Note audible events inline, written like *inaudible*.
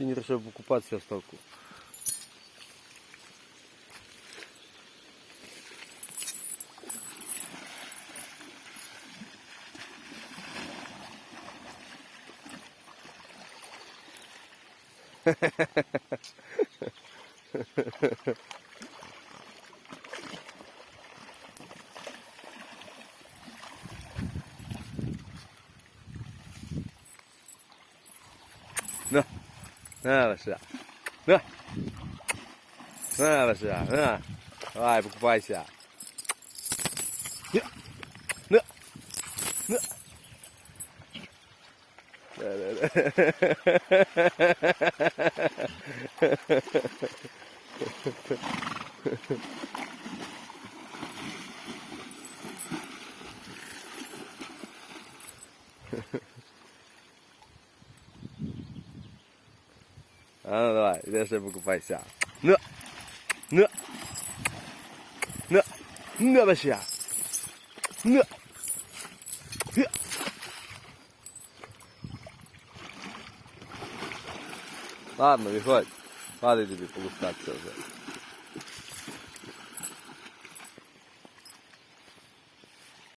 Сегодня решил покупаться в ставку. *laughs* Да. 那不是，那，那不是，嗯，哎，不不爱惜啊，那，那，那，对对对，А ну давай, іди ще покупайся. На! На! На! На, Вася! На! На! Ладно, виходь. Падай тобі полускатися вже.